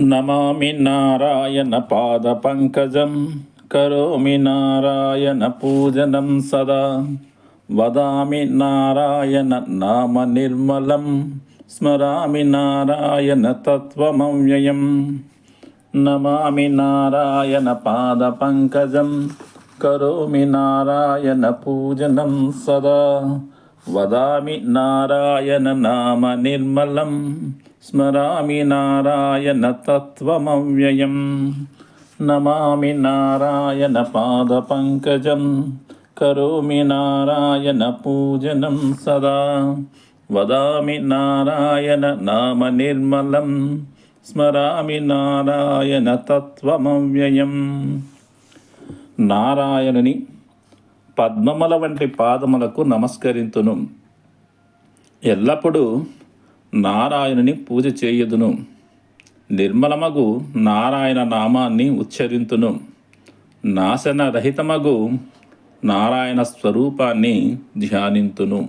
నమామి నారాయణ పాద పంకజం కరోమి నారాయణ పూజనం సదా. వదామి నారాయణ నామ నిర్మలం స్మరామి నారాయణ తత్వమవ్యయం. నమామి నారాయణ పాద పంకజం కరోమి నారాయణ పూజనం సదా. వదామి నారాయణ నామ నిర్మలం స్మరామి నారాయణ తత్వమవ్యయం. నమామి నారాయణ పాద పంకజం. కరోమి నారాయణ పూజనం సదా. వదామి నారాయణ నామ నిర్మలం. స్మరామి నారాయణ తత్వమవ్యయం. నారాయణుని పద్మముల వంటి పాదములకు నమస్కరింతును. ఎల్లప్పుడూ నారాయణుని పూజ చేయుదును. నిర్మలమగు నారాయణ నామాన్ని ఉచ్చరింతును. నాశన రహితమగు నారాయణ స్వరూపాన్ని ధ్యానింతును.